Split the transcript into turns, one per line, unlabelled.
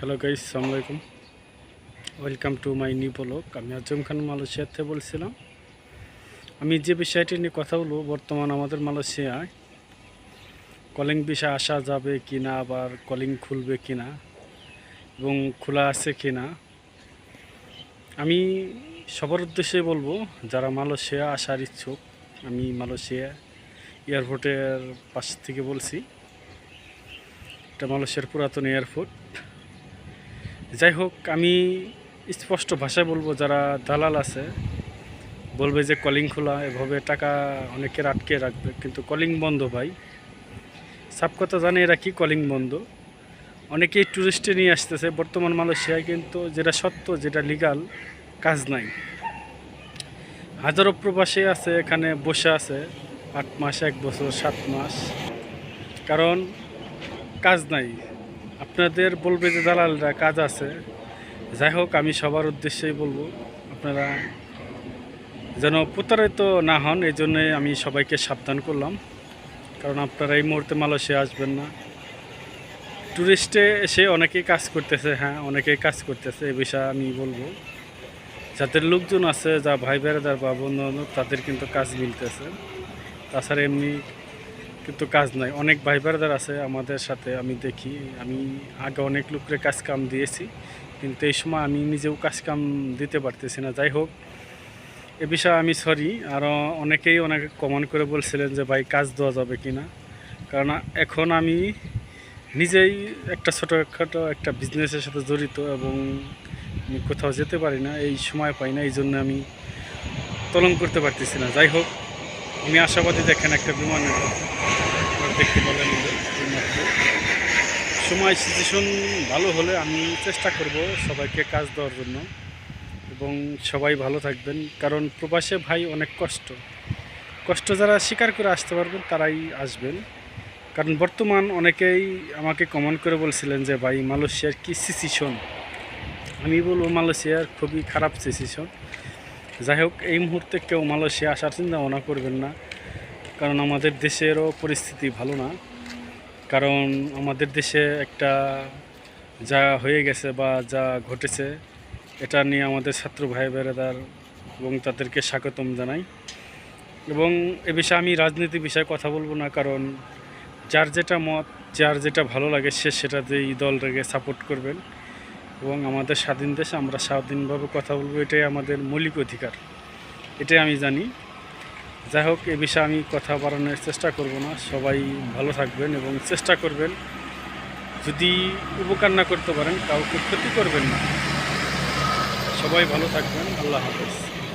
Hello guys সালামালাইকুম welcome to my new blog আমি আজম খান মালয়েশিয়াতে বলছিলাম। আমি যে বিষয়টি নিয়ে কথা বলব, বর্তমান আমাদের মালয়েশিয়ায় কলিং বিষয় আসা যাবে কি না আবার কলিং খুলবে কি না এবং খোলা আছে কি না আমি সবার উদ্দেশ্যে বলব, যারা মালয়েশিয়া আসার ইচ্ছুক, আমি মালয়েশিয়া এয়ারপোর্টের পাশ থেকে বলছি। এটা মালয়েশিয়ার পুরাতন এয়ারপোর্ট। যাই হোক, আমি স্পষ্ট ভাষায় বলব, যারা দালাল আছে, বলবে যে কলিং খোলা, এভাবে টাকা অনেকের আটকে রাখবে, কিন্তু কলিং বন্ধ ভাই। সব কথা জানে এরা কি কলিং বন্ধ। অনেকেই ট্যুরিস্টে নিয়ে আসতেছে, বর্তমান মালয়েশিয়ায়, কিন্তু যেটা সত্য, যেটা লিগাল কাজ নাই। হাজারো প্রবাসী আছে, এখানে বসে আছে, আট মাস, এক বছর, সাত মাস। কারণ কাজ নাই। আপনাদের বলবে যে দালালরা কাজ আছে। যাই হোক, আমি সবার উদ্দেশ্যেই বলব, আপনারা যেন প্রতারিত না হন, এই জন্যে আমি সবাইকে সাবধান করলাম। কারণ আপনারা এই মুহূর্তে মালয়েশিয়া আসবেন না। ট্যুরিস্টে এসে অনেকেই কাজ করতেছে হ্যাঁ অনেকেই কাজ করতেছে এ বিষয়ে আমি বলব। যাদের লোকজন আছে, যা ভাই বেড়াদার বা বন্ধু বান্ধব তাদের কিন্তু কাজ মিলতেছে। তাছাড়া এমনি কিন্তু কাজ নাই। অনেক ভাই বেড়াদার আছে আমাদের সাথে, আমি দেখি। আমি আগে অনেক লোকের কাজ কাম দিয়েছি, কিন্তু এই সময় আমি নিজেও কাজ কাম দিতে পারতেছি না। যাই হোক, এ বিষয়ে আমি সরি আরও অনেকেই অনেক কমেন্ট করে বলছিলেন যে, ভাই, কাজ দেওয়া যাবে কি না কারণ এখন আমি নিজেই একটা ছোটোখাটো একটা বিজনেসের সাথে জড়িত এবং আমি কোথাও যেতে পারি না, এই সময় পাই না এই জন্য আমি তলম করতে পারতেছি না। যাই হোক আমি আশাবাদী দেখেন একটা আপনারা দেখতে পাবেন সময়, সিচুয়েশন ভালো হলে আমি চেষ্টা করব সবাইকে কাজ দেওয়ার জন্য। এবং সবাই ভালো থাকবেন, কারণ প্রবাসে ভাই অনেক কষ্ট। কষ্ট যারা স্বীকার করে আসতে পারবেন, তারাই আসবেন। কারণ বর্তমান অনেকেই আমাকে কমেন্ট করে বলছিলেন যে, ভাই, মালয়েশিয়ার কী সিচুয়েশন? আমি বলব, মালয়েশিয়ার খুবই খারাপ সিচুয়েশন। যাই হোক, এই মুহূর্তে কেউ মালয়েশিয়া আসার চিন্তা ভাবনা করবেন না, কারণ আমাদের দেশেরও পরিস্থিতি ভালো না। কারণ আমাদের দেশে একটা যা হয়ে গেছে বা যা ঘটেছে, এটা নিয়ে আমাদের ছাত্র ভাই বেড়াদার এবং তাদেরকে স্বাগতম জানাই। এবং এ বিষয়ে আমি রাজনীতি বিষয়ে কথা বলব না, কারণ যার যেটা মত, যার যেটা ভালো লাগে, সে সেটাতেই দলটাকে সাপোর্ট করবেন। এবং আমাদের স্বাধীন দেশে আমরা স্বাধীনভাবে কথা বলব, এটাই আমাদের মৌলিক অধিকার। এটাই আমি জানি। যাই হোক, এ বিষয়ে আমি কথা বাড়ানোর চেষ্টা করব না। সবাই ভালো থাকবেন এবং চেষ্টা করবেন, যদি উপকার না করতে পারেন, কাউকে ক্ষতি করবেন না। সবাই ভালো থাকবেন। আল্লাহ হাফেজ।